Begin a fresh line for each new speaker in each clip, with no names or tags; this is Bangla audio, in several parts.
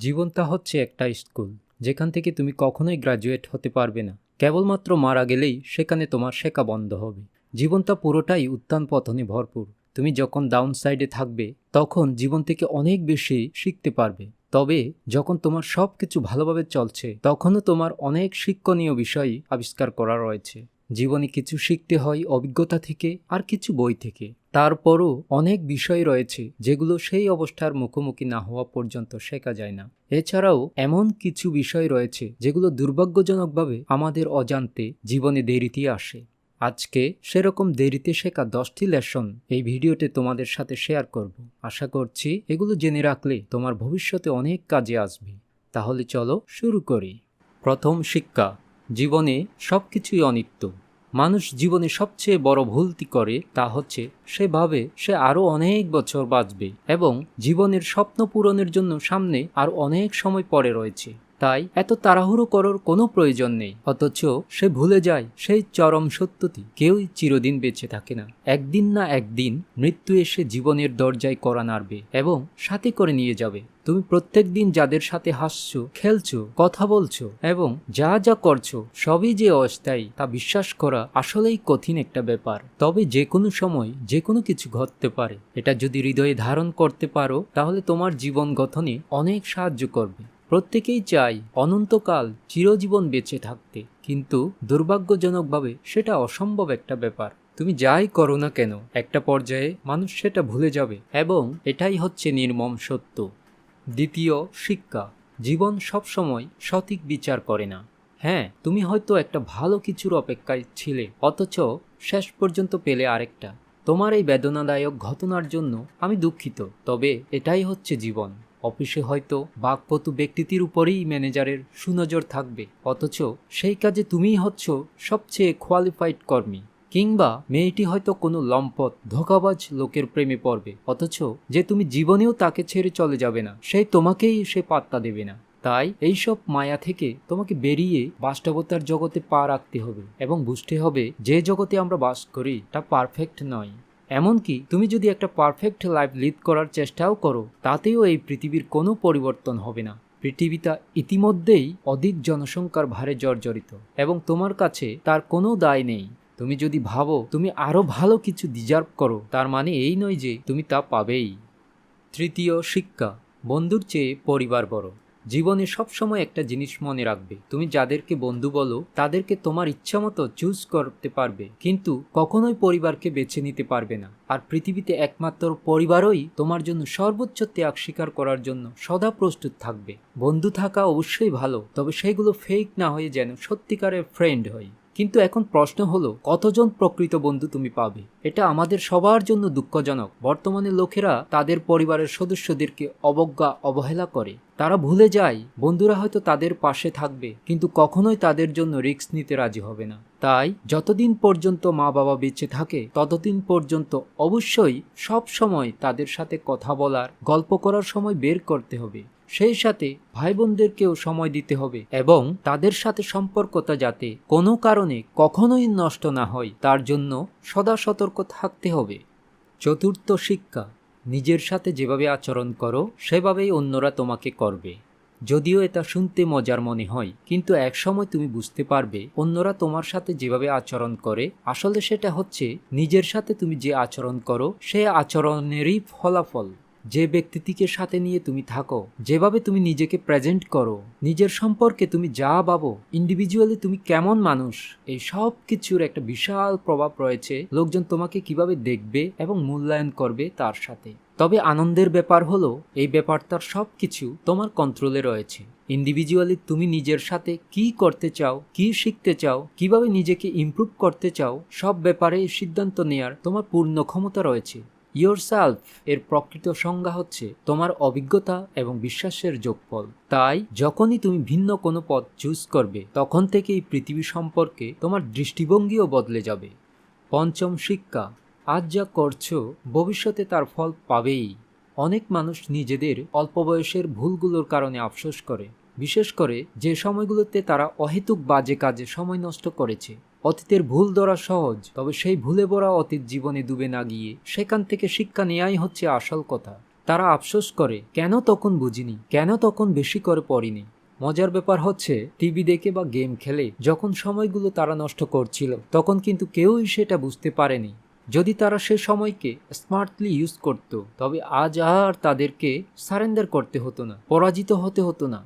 জীবনটা হচ্ছে একটা স্কুল, যেখান থেকে তুমি কখনোই গ্রাজুয়েট হতে পারবে না। কেবলমাত্র মারা গেলেই সেখানে তোমার শেখা বন্ধ হবে। জীবনটা পুরোটাই উত্থান পতনে ভরপুর। তুমি যখন ডাউন সাইডে থাকবে, তখন জীবন থেকে অনেক বেশি শিখতে পারবে। তবে যখন তোমার সব কিছু ভালোভাবে চলছে, তখনও তোমার অনেক শিক্ষণীয় বিষয় আবিষ্কার করা রয়েছে। জীবনে কিছু শিখতে হয় অভিজ্ঞতা থেকে আর কিছু বই থেকে। তারপরও অনেক বিষয় রয়েছে যেগুলো সেই অবস্থার মুখোমুখি না হওয়া পর্যন্ত শেখা যায় না। এছাড়াও এমন কিছু বিষয় রয়েছে যেগুলো দুর্ভাগ্যজনকভাবে আমাদের অজান্তে জীবনে দেরিতে আসে। আজকে সেরকম দেরিতে শেখা দশটি লেসন এই ভিডিওতে তোমাদের সাথে শেয়ার করব। আশা করছি এগুলো জেনে রাখলে তোমার ভবিষ্যতে অনেক কাজে আসবে। তাহলে চলো শুরু করি। প্রথম শিক্ষা, জীবনে সব কিছুই অনিত্য। মানুষ জীবনে সবচেয়ে বড় ভুলটি করে তা হচ্ছে সে ভাবে সে আরও অনেক বছর বাঁচবে এবং জীবনের স্বপ্ন পূরণের জন্য সামনে আর অনেক সময় পরে রয়েছে। তাই এত তাড়াহুড়ো করার কোনো প্রয়োজন নেই। অথচ সে ভুলে যায় সেই চরম সত্যটি। কেউই চিরদিন বেঁচে থাকে না। একদিন না একদিন মৃত্যু এসে জীবনের দরজায় করা নাড়বে এবং সাথে করে নিয়ে যাবে। তুমি প্রত্যেক দিন যাদের সাথে হাসছো, খেলছো, কথা বলছো এবং যা যা করছ, সবই যে অস্থায়ী তা বিশ্বাস করা আসলেই কঠিন একটা ব্যাপার। তবে যে কোনো সময় যে কোনো কিছু ঘটতে পারে। এটা যদি হৃদয়ে ধারণ করতে পারো, তাহলে তোমার জীবন গঠনে অনেক সাহায্য করবে। প্রত্যেকেই চাই অনন্তকাল চিরজীবন বেঁচে থাকতে। কিন্তু দুর্ভাগ্যজনকভাবে সেটা অসম্ভব একটা ব্যাপার। তুমি যাই করো না কেন, একটা পর্যায়ে মানুষ সেটা ভুলে যাবে এবং এটাই হচ্ছে নির্মম সত্য। দ্বিতীয়, শিক্ষা। জীবন সবসময় সঠিক বিচার করে না। হ্যাঁ তুমি হয়তো একটা ভালো কিছুর অপেক্ষায় ছিলে, অথচ শেষ পর্যন্ত পেলে আরেকটা। তোমার এই বেদনাদায়ক ঘটনার জন্য আমি দুঃখিত, তবে এটাই হচ্ছে জীবন। অফিসে হয়তো বাকপটু ব্যক্তিটির উপরেই ম্যানেজারের সুনজর থাকবে। অথচ সেই কাজে তুমিই হচ্ছ সবচেয়ে কোয়ালিফাইড কর্মী, কিংবা মেয়েটি হয়তো কোনো লম্পট, ধোকাবাজ লোকের প্রেমে পড়বে। অথচ যে তুমি জীবনেও তাকে ছেড়ে চলে যাবে না সেই তোমাকেই সে পাত্তা দেবে না। তাই এইসব মায়া থেকে তোমাকে বেরিয়ে বাস্তবতার জগতে পা রাখতে হবে, এবং বুঝতে হবে যে জগতে আমরা বাস করি তা পারফেক্ট নয়। এমনকি তুমি যদি একটা পারফেক্ট লাইফ লিড করার চেষ্টাও করো, তাতেও এই পৃথিবীর কোনো পরিবর্তন হবে না। পৃথিবীটা ইতিমধ্যেই অধিক জনসংখ্যার ভারে জর্জরিত এবং তোমার কাছে তার কোনো দায় নেই। তুমি যদি ভাবো তুমি আরও ভালো কিছু ডিজার্ভ করো, তার মানে এই নয় যে তুমি তা পাবেই। তৃতীয় শিক্ষা, বন্ধুর চেয়ে পরিবার বড়। জীবনে সবসময় একটা জিনিস মনে রাখবে। তুমি যাদেরকে বন্ধু বলো, তাদেরকে তোমার ইচ্ছামতো চুজ করতে পারবে। কিন্তু কখনোই পরিবারকে বেছে নিতে পারবে না। আর পৃথিবীতে একমাত্র পরিবারই তোমার জন্য সর্বোচ্চ ত্যাগ স্বীকার করার জন্য সদা প্রস্তুত থাকবে। বন্ধু থাকা অবশ্যই ভালো, তবে সেগুলো ফেক না হয়ে যেন সত্যিকারের ফ্রেন্ড হয় কিন্তু এখন প্রশ্ন হলো, কতজন প্রকৃত বন্ধু তুমি পাবে? এটা আমাদের সবার জন্য দুঃখজনক। বর্তমানে লোকেরা তাদের পরিবারের সদস্যদেরকে অবজ্ঞা, অবহেলা করে। তারা ভুলে যায়, বন্ধুরা হয়তো তাদের পাশে থাকবে, কিন্তু কখনোই তাদের জন্য রিস্ক নিতে রাজি হবে না। তাই, যতদিন পর্যন্ত মা বাবা বেঁচে থাকে, ততদিন পর্যন্ত অবশ্যই সব সময় তাদের সাথে কথা বলার, গল্প করার সময় বের করতে হবে। সেই সাথে ভাই বোনদেরকেও সময় দিতে হবে এবং তাদের সাথে সম্পর্কতা যাতে কোনো কারণে কখনোই নষ্ট না হয়, তার জন্য সদা সতর্ক থাকতে হবে। চতুর্থ শিক্ষা, নিজের সাথে যেভাবে আচরণ করো, সেভাবেই অন্যরা তোমাকে করবে। যদিও এটা শুনতে মজার মনে হয়, কিন্তু একসময় তুমি বুঝতে পারবে, অন্যরা তোমার সাথে যেভাবে আচরণ করে, আসলে সেটা হচ্ছে নিজের সাথে তুমি যে আচরণ করো, সে আচরণেরই ফলাফল। যে ব্যক্তিটিকে সাথে নিয়ে তুমি থাকো, যেভাবে তুমি নিজেকে প্রেজেন্ট করো, নিজের সম্পর্কে তুমি যা ভাবো ইন্ডিভিজুয়ালি তুমি কেমন মানুষ, এই সব কিছুর একটা বিশাল প্রভাব রয়েছে লোকজন তোমাকে কীভাবে দেখবে এবং মূল্যায়ন করবে তার সাথে। তবে আনন্দের ব্যাপার হলো, এই ব্যাপারটার সব কিছু তোমার কন্ট্রোলে রয়েছে। ইন্ডিভিজুয়ালি তুমি নিজের সাথে কি করতে চাও, কি শিখতে চাও, কীভাবে নিজেকে ইমপ্রুভ করতে চাও, সব ব্যাপারে সিদ্ধান্ত নেয়ার তোমার পূর্ণ ক্ষমতা রয়েছে। ইয়োর সেলফ এর প্রকৃত সংজ্ঞা হচ্ছে তোমার অভিজ্ঞতা এবং বিশ্বাসের যোগফল। তাই, যখনই তুমি ভিন্ন কোনো পথ চুজ করবে, তখন থেকেই পৃথিবী সম্পর্কে তোমার দৃষ্টিভঙ্গিও বদলে যাবে। পঞ্চম শিক্ষা, আজ যা করছ, ভবিষ্যতে তার ফল পাবেই। অনেক মানুষ নিজেদের অল্প বয়সের ভুলগুলোর কারণে আফসোস করে। বিশেষ করে যে সময়গুলোতে তারা অহেতুক বাজে কাজে সময় নষ্ট করেছে। অতীতের ভুল ধরা সহজ, তবে সেই ভুলে ভরা অতীত জীবনে ডুবে না গিয়ে সেখান থেকে শিক্ষা নেওয়াই হচ্ছে আসল কথা। তারা আফসোস করে, কেন তখন বুঝিনি, কেন তখন বেশি করে পড়িনি? মজার ব্যাপার হচ্ছে, টিভি দেখে বা গেম খেলে যখন সময়গুলো তারা নষ্ট করছিল, তখন কিন্তু কেউই সেটা বুঝতে পারেনি। যদি তারা সে সময়কে স্মার্টলি ইউজ করত, তবে আজ আর তাদেরকে সারেন্ডার করতে হতো না, পরাজিত হতে হতো না।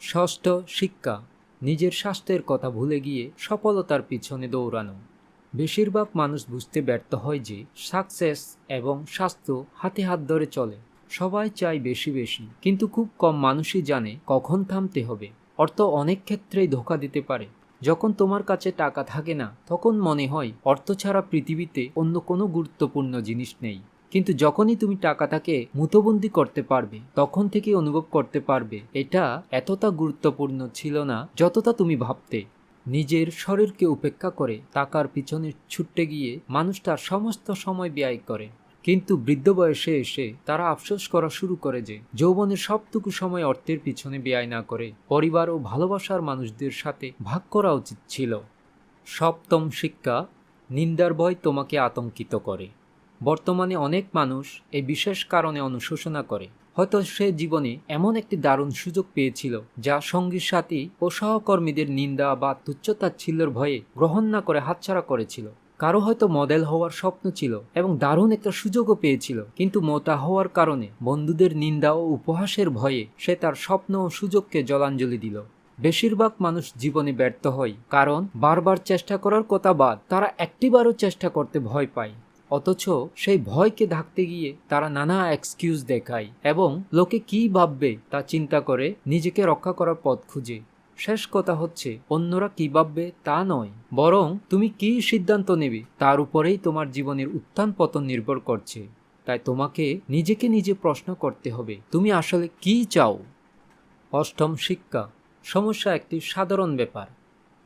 ষষ্ঠ শিক্ষা নিজের স্বাস্থ্যের কথা ভুলে গিয়ে সফলতার পিছনে দৌড়ানো। বেশিরভাগ মানুষ বুঝতে ব্যর্থ হয় যে সাকসেস এবং স্বাস্থ্য হাতে হাত ধরে চলে। সবাই চায় বেশি বেশি, কিন্তু খুব কম মানুষই জানে কখন থামতে হবে। অর্থ অনেক ক্ষেত্রেই ধোকা দিতে পারে। যখন তোমার কাছে টাকা থাকে না, তখন মনে হয় অর্থ ছাড়া পৃথিবীতে অন্য কোনো গুরুত্বপূর্ণ জিনিস নেই। কিন্তু যখনই তুমি টাকাটাকে মুতবন্দি করতে পারবে, তখন থেকে অনুভব করতে পারবে, এটা এতটা গুরুত্বপূর্ণ ছিল না যতটা তুমি ভাবতে। নিজের শরীরকে উপেক্ষা করে টাকার পিছনে ছুটতে গিয়ে মানুষ তার সমস্ত সময় ব্যয় করে। কিন্তু বৃদ্ধ বয়সে এসে তারা আফসোস করা শুরু করে যে যৌবনের সবটুকু সময় অর্থের পিছনে ব্যয় না করে পরিবার ও ভালোবাসার মানুষদের সাথে ভাগ করা উচিত ছিল। সপ্তম শিক্ষা, নিন্দার ভয় তোমাকে আতঙ্কিত করে। বর্তমানে অনেক মানুষ এই বিশেষ কারণে অনুশোচনা করে। হয়তো সে জীবনে এমন একটি দারুণ সুযোগ পেয়েছিল, যা সঙ্গীর সাথী ও সহকর্মীদের নিন্দা বা তুচ্ছতাচ্ছিল্যের ভয়ে গ্রহণ না করে হাতছাড়া করেছিল। কারও হয়তো মডেল হওয়ার স্বপ্ন ছিল এবং দারুণ একটা সুযোগও পেয়েছিল, কিন্তু মোটা হওয়ার কারণে বন্ধুদের নিন্দা ও উপহাসের ভয়ে সে তার স্বপ্ন ও সুযোগকে জলাঞ্জলি দিল। বেশিরভাগ মানুষ জীবনে ব্যর্থ হয়, কারণ বারবার চেষ্টা করার কথা বাদ তারা একটিবারও চেষ্টা করতে ভয় পায়। অথচ সেই ভয়কে ঢাকতে গিয়ে তারা নানা এক্সকিউজ দেখায় এবং লোকে কি ভাববে তা চিন্তা করে নিজেকে রক্ষা করার পথ খুঁজে। শেষ কথা হচ্ছে, অন্যরা কি ভাববে তা নয়। বরং তুমি কি সিদ্ধান্ত নেবে তার উপরেই তোমার জীবনের উত্থান পতন নির্ভর করছে। তাই তোমাকে নিজেকে নিজে প্রশ্ন করতে হবে, তুমি আসলে কি চাও? অষ্টম শিক্ষা, সমস্যা একটি সাধারণ ব্যাপার।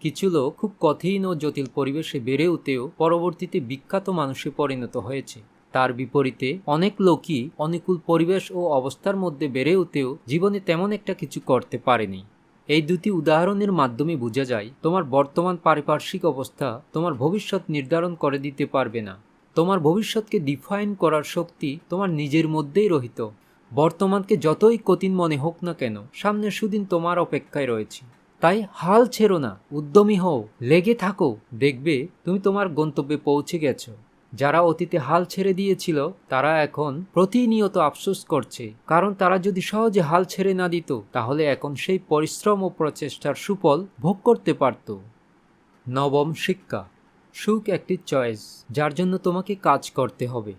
কিছু লোক খুব কঠিন ও জটিল পরিবেশে বেড়ে উঠেও পরবর্তীতে বিখ্যাত মানুষে পরিণত হয়েছে। তার বিপরীতে অনেক লোকই অনুকূল পরিবেশ ও অবস্থার মধ্যে বেড়ে উঠেও জীবনে তেমন একটা কিছু করতে পারেনি। এই দুটি উদাহরণের মাধ্যমে বোঝা যায়, তোমার বর্তমান পারিপার্শ্বিক অবস্থা তোমার ভবিষ্যৎ নির্ধারণ করে দিতে পারবে না। তোমার ভবিষ্যৎকে ডিফাইন করার শক্তি তোমার নিজের মধ্যেই রহিত। বর্তমানকে যতই কঠিন মনে হোক না কেন সামনের সুদিন তোমার অপেক্ষায় রয়েছে। তাই হাল ছেড়ো না, উদ্যমী হও, লেগে থাকো, দেখবে তুমি তোমার গন্তব্যে পৌঁছে গেছো। যারা অতীতে হাল ছেড়ে দিয়েছিল, তারা এখন প্রতিনিয়ত আফসোস করছে। কারণ তারা যদি সহজে হাল ছেড়ে না দিত, তাহলে এখন সেই পরিশ্রম ও প্রচেষ্টার সুফল ভোগ করতে পারত। নবম শিক্ষা। সুখ একটি চয়েস, যার জন্য তোমাকে কাজ করতে হবে।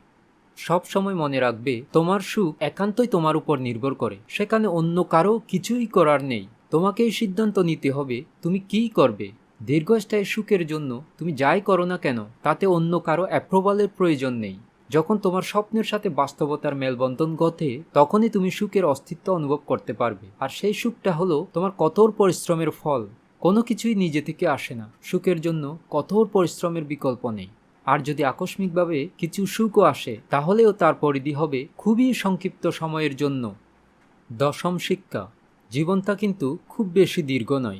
সব সময় মনে রাখবে, তোমার সুখ একান্তই তোমার উপর নির্ভর করে। সেখানে অন্য কারও কিছুই করার নেই। তোমাকেই সিদ্ধান্ত নিতে হবে, তুমি কি করবে? দীর্ঘস্থায়ী সুখের জন্য তুমি যাই করো না কেন, তাতে অন্য কারও অ্যাপ্রুভালের প্রয়োজন নেই। যখন তোমার স্বপ্নের সাথে বাস্তবতার মেলবন্ধন ঘটে, তখনই তুমি সুখের অস্তিত্ব অনুভব করতে পারবে। আর সেই সুখটা হলো তোমার কঠোর পরিশ্রমের ফল। কোনো কিছুই নিজে থেকে আসে না। সুখের জন্য কঠোর পরিশ্রমের বিকল্প নেই। আর যদি আকস্মিকভাবে কিছু সুখও আসে, তাহলেও তার পরিধি হবে খুবই সংক্ষিপ্ত সময়ের জন্য। দশম শিক্ষা। জীবনটা কিন্তু খুব বেশি দীর্ঘ নয়।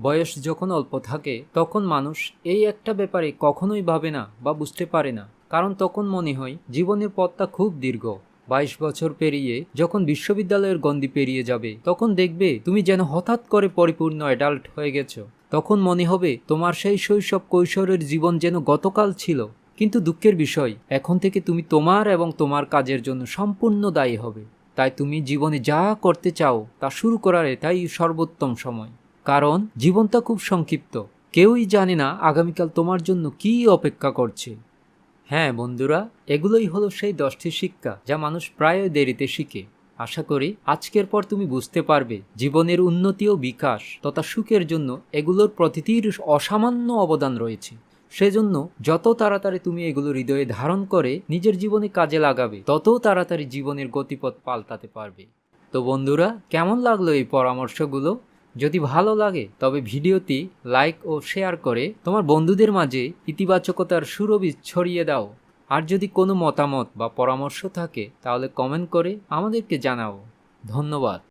বয়স যখন অল্প থাকে, তখন মানুষ এই একটা ব্যাপারে কখনোই ভাবে না বা বুঝতে পারে না। কারণ তখন মনে হয় জীবনের পথটা খুব দীর্ঘ। বাইশ বছর পেরিয়ে যখন বিশ্ববিদ্যালয়ের গণ্ডি পেরিয়ে যাবে, তখন দেখবে তুমি যেন হঠাৎ করে পরিপূর্ণ অ্যাডাল্ট হয়ে গেছো। তখন মনে হবে তোমার সেই শৈশব কৈশোরের জীবন যেন গতকাল ছিল। কিন্তু দুঃখের বিষয়, এখন থেকে তুমি তোমার এবং তোমার কাজের জন্য সম্পূর্ণ দায়ী হবে। তাই তুমি জীবনে যা করতে চাও তা শুরু করার এটাই সর্বোত্তম সময়। কারণ জীবনটা খুব সংক্ষিপ্ত। কেউই জানে না আগামীকাল তোমার জন্য কি অপেক্ষা করছে। হ্যাঁ বন্ধুরা, এগুলোই হলো সেই দশটি শিক্ষা যা মানুষ প্রায় দেরিতে শিখে। আশা করি আজকের পর তুমি বুঝতে পারবে জীবনের উন্নতি ও বিকাশ তথা সুখের জন্য এগুলোর প্রতিটির অসামান্য অবদান রয়েছে। সেজন্য যত তাড়াতাড়ি তুমি এগুলো হৃদয়ে ধারণ করে নিজের জীবনে কাজে লাগাবে, তত তাড়াতাড়ি জীবনের গতিপথ পাল্টাতে পারবে। তো বন্ধুরা, কেমন লাগল এই পরামর্শগুলো? যদি ভালো লাগে, তবে ভিডিওটি লাইক ও শেয়ার করে তোমার বন্ধুদের মাঝে ইতিবাচকতার সুরবি ছড়িয়ে দাও। আর যদি কোনো মতামত বা পরামর্শ থাকে, তাহলে কমেন্ট করে আমাদেরকে জানাও। ধন্যবাদ।